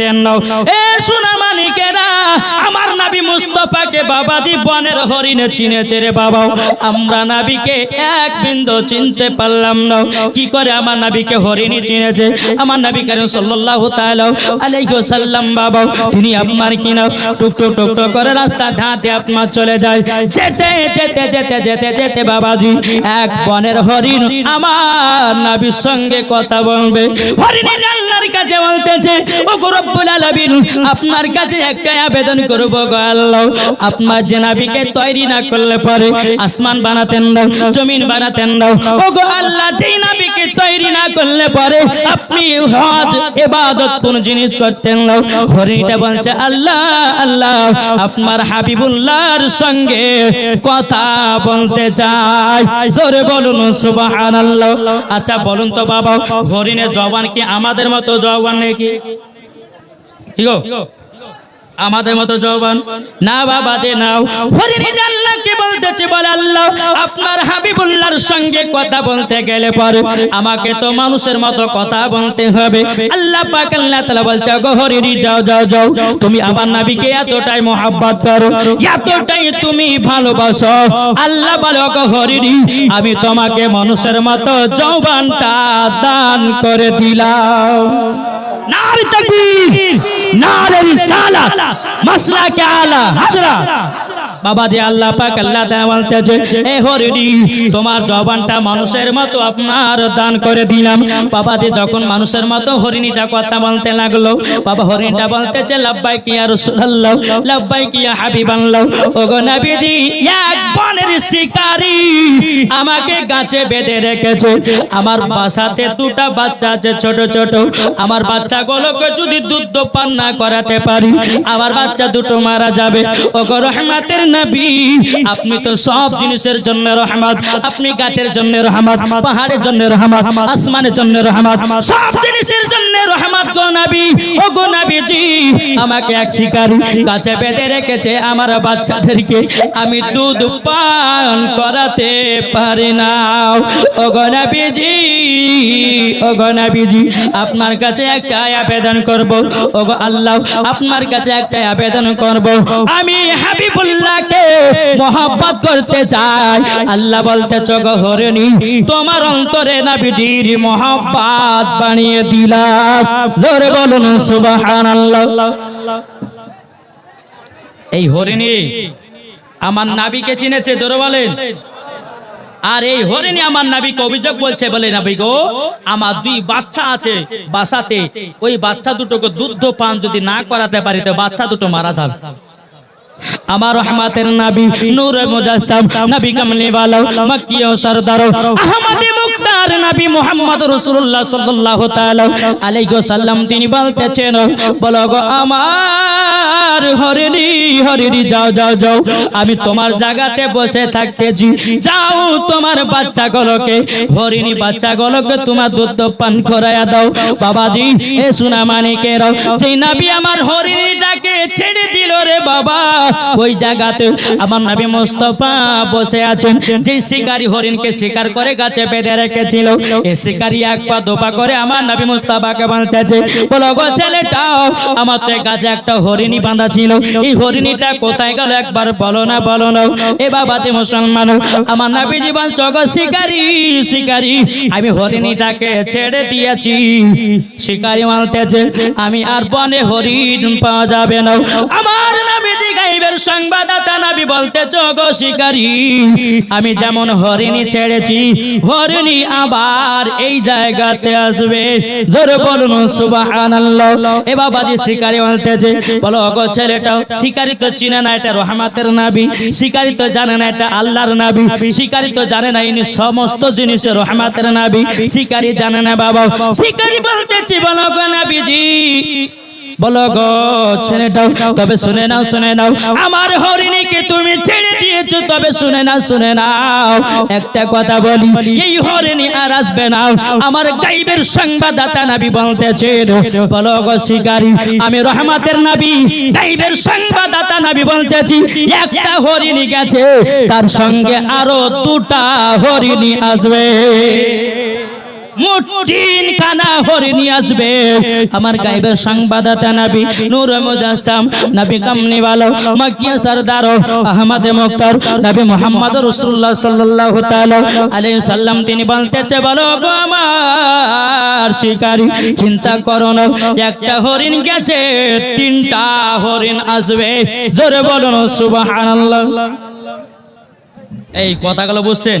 দেন নাও। এ সোনা আমার নাবি মুস্তফাকে হরিণে চিনেছে রে বাবা আমরা নাবিকে এক বিন্দু চিনতে পারলাম না। কি করে আমার নাবিকে হরিণী চিনেছে? আমার নবী বাবা তিনি আপনার করে রাস্তা ধাতে আপনার চলে যায়। যেতে যেতে যেতে যেতে যেতে বাবাজি, এক বনের হরিণ আমার নাবির সঙ্গে কথা বলবে। হরিণের আল্লাহর কাছে বলতেছে ও আপনার কাছে একটা আবেদন করব গো আল্লাহ। আপনার যে নাবিকে তৈরি না করলে পরে আসমান বানাতেন দাও জমিন বানাতেন দাও ও গো আল্লাহ, যেই নাবিকে তৈরি না করলে পরে আপনি হজ, ইবাদত কোন জিনিস করতেন দাও হরিণটা বলছে, আল্লাহ আল্লাহ, আপনার হাবিবুল্লাহর সঙ্গে কথা বলতে চাই। জোরে বলুন, সুবহানাল্লাহ। আচ্ছা বলুন তো বাবা, হরিণের জবান কি আমাদের মতো জবান নাকি? কি গো? আমাদের মতো জবান না বাবা দে নাও হরিণী আল্লাহ কি বলতেছে? বলে আল্লাহ, আপনার হাবিবুল্লাহর সঙ্গে কথা বলতে গেলে পরে আমাকে তো মানুষের মতো কথা বলতে হবে। আল্লাহ পাক, আল্লাহ তাআলা বলছে গো হরিণী যাও যাও যাও। তুমি আমার নবীকে এতটাই মোহাব্বত করো, এতটাই তুমি ভালোবাসো। আল্লাহ বলো গো হরিণী আমি তোমাকে মানুষের মতো জবানটা দান করে দিলাম। নারে তাকবীর। নারে রিসালাত মাসলা কে আলা হাজরা। বাবা যে আল্লাহ পাক আল্লাহ বলতেছে, এ হরিণী, তোমার জবানটা মানুষের মতো আপনার দান করে দিলাম। বাবা যে যখন মানুষের মতো হরিণীটা কথা বলতে লাগল, বাবা হরিণটা বলতেছে লাব্বাইক ইয়া রাসূলুল্লাহ লাব্বাইক ইয়া হাবিবাল্লাহ। ওগো নবীজি, এক বনের শিকারী আমাকে গাছে বেঁধে রেখেছে। আমার বাসাতে দুটা বাচ্চা আছে ছোট ছোট। আমার বাচ্চাগুলোকে যদি দুধ পান না করাতে পারি, আমার বাচ্চা দুটো মারা যাবে। ওগো রহমাতের নবী, আপনি তো সব জিনিসের জন্য রহমত, আপনি গাছের জন্য রহমত, পাহাড়ের জন্য রহমত, আসমানের জন্য রহমত, সব জিনিসের জন্য রহমত গো নবী, ও গো নবীজি, আমাকে এক শিকারী গাছে বেঁধে রেখেছে আমার বাচ্চাদেরকে, আমি দুধ পান করাতে পারি না। ও গো নবীজি, ও গো নবীজি, আপনার কাছে একটা আবেদন করব। ও গো আল্লাহ, আপনার কাছে একটা আবেদন করব। আমি হাবিবুল্লাহকে মোহাব্বত করতে চাই। আল্লাহ বলতে গো হরিণী, তোমার অন্তরে নবীজির মোহাব্বত বানিয়ে দিলাম। জোরে বলুন, সুবহানাল্লাহ। এই হরিণী, আমার নাবিকে চিনেছে, জোরে বলেন। আর এই হরিণী আমার নাবিকে অভিযোগ বলছে, বলে, নাবি গো, আমার দুই বাচ্চা আছে বাসাতে। ওই বাচ্চা দুটোকে দুধ পান যদি না করাতে পারি, তো বাচ্চা দুটো মারা যাবে। আমার রহমাতের নাবি নূর মুজাসসাম নবী কামলি ওয়ালা মক্কি ও সরদার আহমদ মুক্তার নবী মুহাম্মদ রাসূলুল্লাহ সাল্লাল্লাহু তাআলা ওয়াসাল্লাম, তিনি বলতেছেন, বলো আমার হরিণী হরিণী, যাও যাও যাও, আমি তোমার জায়গাতে বসে থাকতেছি। যাও তোমার বাচ্চাগুলোকে, হরিণী বাচ্চাগুলোকে তোমার দুধ পান দাও। বাবাজি, এ যেই নবী আমার হরিণীটাকে ছেড়ে দিল রে বাবা, ওই জায়গাতে আমার নবী মোস্তফা বসে আছেন। যে শিকারী হরিণকে শিকার করে গাছে বেঁধে রেখেছিল এক পা দোপা করে আমার নবী মোস্তফাকে বলতেছে বলো গো ছেলেটাও, আমার তো একটা বাঁধা ছিল। এই হরিণীটা কোথায় গেল একবার বলো না বলো না। এ মুসলমান, আমার নবী জীবন শিকারী শিকারী, আমি হরিণীটাকে ছেড়ে দিয়েছি। শিকারী মানতেছে আমি আর বনে হরিণ পাওয়া যাবে না। আমার নবী গাইবের সংবাদদাতা নবী বলতে গো শিকারী, আমি যেমন হরিণী ছেড়েছি, হরিণী আবার এই জায়গাতে আসবে। জোরে বলুন, সুবহানাল্লাহ। এ বাবাজি শিকারী বলতেছে, বলো, গো ছেলেটা, শিকারী তো চিনে না, এটা রহমাতের নাবি। শিকারী তো জানে না, এটা আল্লাহর নাবি। শিকারী তো জানে না, ইনি সমস্ত জিনিসের রহমাতের নাবি। শিকারী জানে না, বাবা। শিকারী বলতেছি, বলো, গো নাবিজি বলো গো ছেলেটাও তবে শুনে নাও শুনে নাও। আমার হরিণীকে তুমি ছেড়ে দিয়েছ তবে শুনে নাও শুনে নাও। একটা কথা বলি এই হরিণী আর আসবে না। আমার গাইবের সংবাদদাতা নাবি বলতেছেন। বলো গো শিকারী আমি রহমাতের নাবি। গাইবের সংবাদদাতা নাবি বলতেছি একটা হরিণী গেছে তার সঙ্গে আরও দুটা হরিণী আসবে। মোট তিন খানা হরিণী আসবে। আমার গাইবের সংবাদদাতা নবী নূর মুজাসসাম, নবী কামনিওয়ালা মক্কিয়া সরদার আহমদ মুক্তার, নবী মুহাম্মদ রাসূলুল্লাহ সাল্লাল্লাহু তাআলা আলাইহি সাল্লাম তিনি বলতেছে, বলো গো আমার শিকারী, চিন্তা করো না, একটা হরিণ গেছে, তিনটা হরিণ আসবে। জোরে বলুন সুবহানাল্লাহ। এই কথাগুলো বুঝছেন?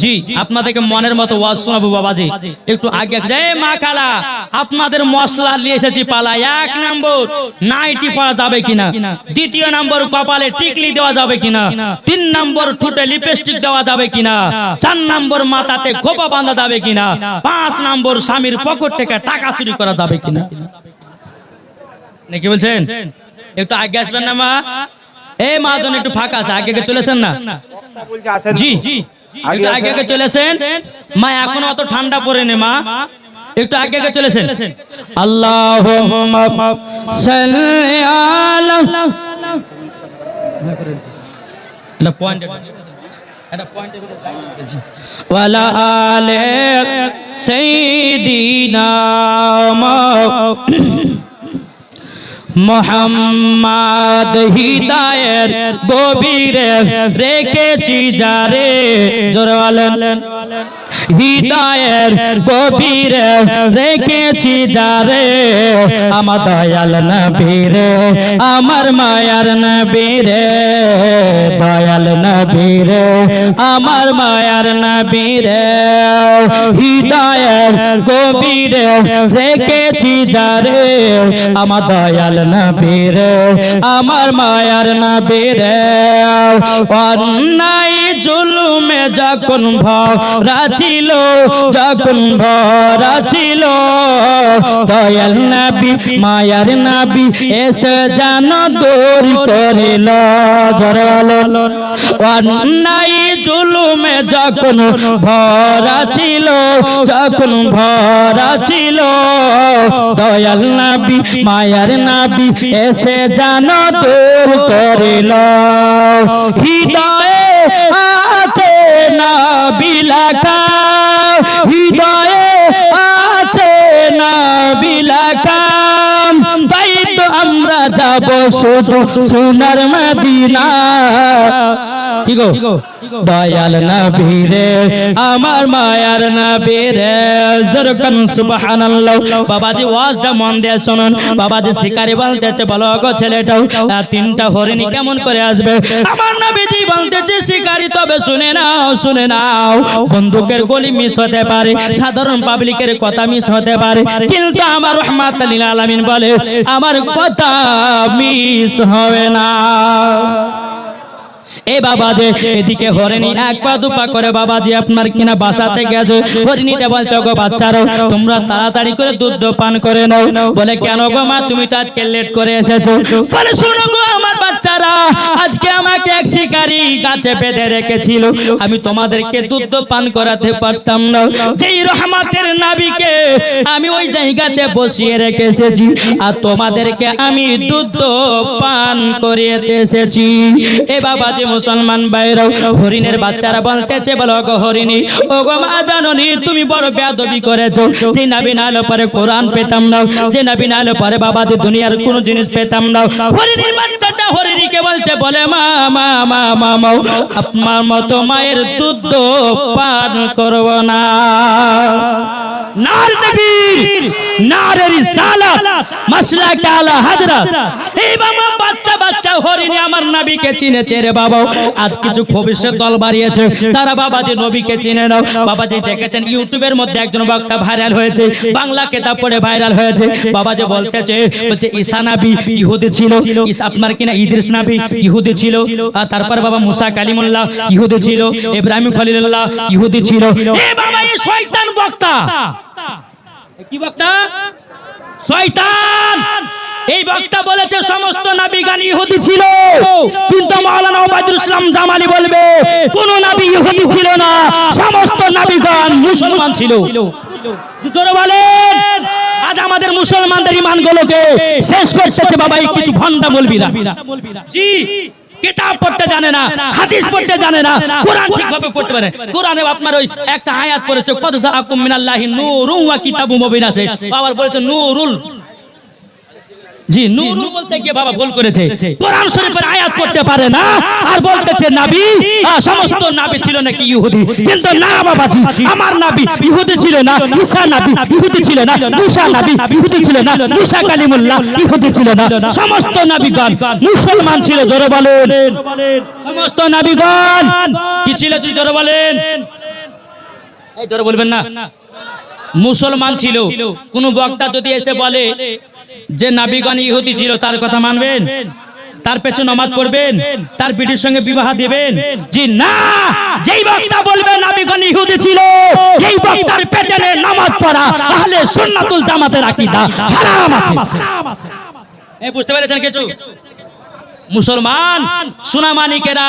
জি আপনাদেরকে মনের মতো ওয়াজ শোনাবো বাবাজি। একটু আগে জয় মা কালা আপনাদের মশলা নিয়ে এসেছি পালা। এক নম্বর নাইটি পরা যাবে কিনা। দ্বিতীয় নম্বর কপালে টিকলি দেওয়া যাবে কিনা। তিন নম্বর ঠোঁটে লিপস্টিক দেওয়া যাবে কিনা। চার নম্বর মাথাতে খোপা বাঁধা যাবে কিনা। পাঁচ নম্বর স্বামীর পকেট থেকে টাকা চুরি করা যাবে কিনা। নাকি বলছেন? একটু আগে আসবেন না মা? এই মা একটু ফাঁকা আছে আগে চলেছেন না। জি জি। একটু আগে আগে চলেছেন? মা এখন অত ঠান্ডা পড়ে নে মা। একটু আগে আগে চলেছেন আল্লাহ ওয়ালা আলে সাইয়্যিদিনা মোহাম্মদ হিদায়ের গভীরে রেখেছি যারে। জোরে বলেন। হিদায়ের গভীরে রেখেছি যারে আমার দয়াল নবীরে, আমার মায়ার নবীরে, দয়াল নবীরে, আমার মায়ার নবীরে। হিদায়ের গভীরে রেখেছি যারে আমার দয়াল নবীরে, আমার মায়ার নবীরে। অন্যায় জুলুমে যখন ভরা ছিল যখন ভরা ছিল দয়াল নবী, মায়ার নবী এসে যেন দূর করিল জরাল অন্যায়, জুলুমে যখন ভরা ছিল যখন ভরা ছিল দয়াল নবী, মায়ার নবী এসে যেন দূর করিল। হৃদয়ে আছে না বিলাকা হৃদয়ে আছে না বিলাকাম তাই তো আমরা যাব শুধু সোনার মদিনা। কি গো? দয়াল নবীরে আমার মায়ার নবীরে জরকান সুবহানাল্লাহ। বাবাজি ওয়াজটা মন দিয়ে শুনুন। বাবাজি শিকারি বলতেছে বলো গো ছেলেটাও আর তিনটা হরিণী কেমন করে আসবে? আমার নবীজি বলতেছে শিকারি তবে শুনে নাও শুনে নাও। বন্দুকের গলি মিস হতে পারে সাধারণ পাবলিকের কথা মিস হতে পারে। কিন্তু আমার রহমাত আলামিন বলে আমার কথা মিস হবে না। এ বাবা যে এদিকে হরিণী এক পা দুপা করে বাবা যে আপনার কিনা বাসাতে গেছে। হরিণীটা বলছে গো বাচ্চারা, তোমরা তাড়াতাড়ি করে দুধ পান করে নাও। বলে, কেন গো মা, তুমি তো আজকে লেট করে এসেছ? বলে, শোনো গো, আমার বাচ্চারা, আজকে আমাকে এক শিকারি গাছে বেঁধে রেখেছিল। আমি তোমাদেরকে দুধ পান করাতে পারতাম না। যেই রহমাতের নাবিকে আমি ওই জায়গাতে বসিয়ে রেখেছি, আর তোমাদেরকে আমি দুধ পান এসেছি। এ বাবাজি মুসলমান বাইরেও হরিণের বাচ্চারা বলতেছে, বলো গো হরিণী, ও গো মা জাননি, তুমি বড় করেছ। যে নাবি পরে কোরআন পেতাম না, যে নাবি পরে বাবাজি দুনিয়ার কোনো জিনিস পেতাম না। হরিণীর বাচ্চাটা হরিণীকে বলছে, বলে, মা মা মা মা মাও আপনার মতো মায়ের দুধ পান করব না। নার তকবীর নারে রিসালাত মাসলা কালা হাজরাত। এই বাবা, বাচ্চা বাচ্চা, হরিণী আমার নবীকে চিনেছে রে বাবা। আজ কিছু ভবিষ্যৎ দল বাড়িয়েছে। তারা বাবাজি নবীকে চিনে নাও। বাবাজি দেখেছেন, ইউটিউবের মধ্যে একজন বক্তা ভাইরাল হয়েছে। বাংলা কেতাব পড়ে ভাইরাল হয়েছে। বাবাজি বলতেছে, বলছে, ঈসা নবী ইহুদি ছিল। আপনার কিনা ইদ্রিস নবী ইহুদি ছিল। আর তারপর বাবা মুসা কালিমুল্লাহ ইহুদি ছিল। ইব্রাহিম খলিলুল্লাহ ইহুদি ছিল। এ বাবা, এই শয়তান বক্তা। কি বক্তা? শয়তান! এই বক্তা বলেছে সমস্ত নাবি গান ইহুদি ছিল। কিন্তু মাওলানা ওবায়দুল ইসলাম জামালি বলবে কোন নাবি ইহুদি ছিল না সমস্ত নাবিগান মুসলমান ছিল। জোরে বলেন। আজ আমাদের মুসলমানদের ইমানগুলোকে শেষ করতেছে বাবা এই কিছু ভন্ডা বলবি না। জি। কিতাব পড়তে জানে না হাদিস পড়তে জানে না কোরআন ঠিকভাবে পড়তে পারে? কোরআনে আপনার ওই একটা আয়াত পড়েছে কত সাআকুম মিনাল্লাহি নূরুন ওয়া কিতাবুম মুবিন আছে। আবার বলেছে নূরুল জি নূরুল বলতে গিয়ে বাবা ভুল করেছে কোরআন শরীফের আয়াত পড়তে পারে না আর বলতেছে নবী সমস্ত নবী ছিল নাকি ইহুদি কিন্তু না বাবাজি আমার নবী ইহুদি ছিল না ঈসা নবী ইহুদি ছিল না নবী ইহুদি ছিল না মুসা কালিমুল্লাহ ইহুদি ছিল না সমস্ত নবীগণ মুসলমান ছিল জোরে বলেন সমস্ত নবীগণ কি ছিল জি জোরে বলেন এই জোরে বলবেন না মুসলমান ছিল কোন বক্তা যদি এসে বলে যে নাবিগণ ইহুদি ছিল তার কথা মানবেন? তার পেছনে নমাজ পড়বেন? তার পিঠের সঙ্গে বিবাহ দিবেন? জি না! যেই বক্তা বলবে নাবিগণ ইহুদি ছিল এই বক্তার পেছনে নামাজ পড়া তাহলে সুন্নাতুল জামাতের আকীদা হারাম আছে। এই বুঝতে পেরেছেন কিছু? মুসলমান সুনামানিকেরা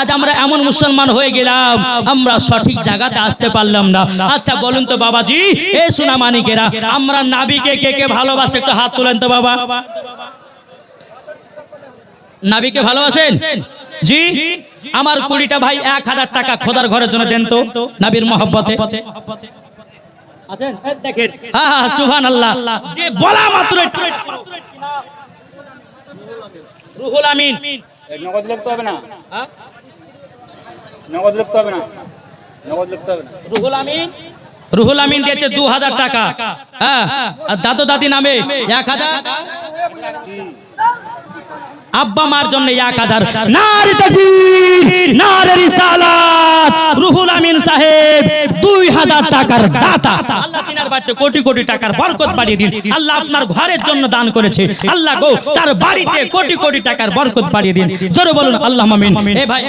আজ আমরা এমন মুসলমান হয়ে গেলাম আমরা সঠিক জায়গাতে আসতে পারলাম না। আচ্ছা বলুন তো বাবাজি এ সুনামানিকেরা আমরা নাবিকে কে কে ভালোবাসে? একটু হাত তুলেন তো বাবা। নাবিকে ভালোবাসেন? জি আমার কুড়িটা ভাই এক হাজার টাকা খোদার ঘরের জন্য দেন তো নাবির মহব্বতে। দেখেন। হ্যাঁ হ্যাঁ সুহান আল্লাহ বলা মাত্র রুহুল আমিন। নগদ লিখতে হবে না? হ্যাঁ? নগদ লিখতে হবে না? নগদ লিখতে হবে না? রুহুল আমিন? রুহুল আমিন দিয়েছে দু হাজার টাকা। হ্যাঁ আর দাদু দাদি নামে এক হাজার? আব্বা মার জন্য এক হাজার নারী তাকবীর নারী রিসালাত। রুহুল আমিন সাহেব দুই হাজার টাকার দাতা। আল্লাহ তিনার বাড়িতে কোটি কোটি টাকার বরকত বাড়িয়ে দিন। আল্লাহ আপনার ঘরের জন্য দান করেছে। আল্লাহ গো তার বাড়িতে কোটি কোটি টাকার বরকত বাড়িয়ে দিন। জোরে বলুন আল্লাহ আমিন এ ভাই।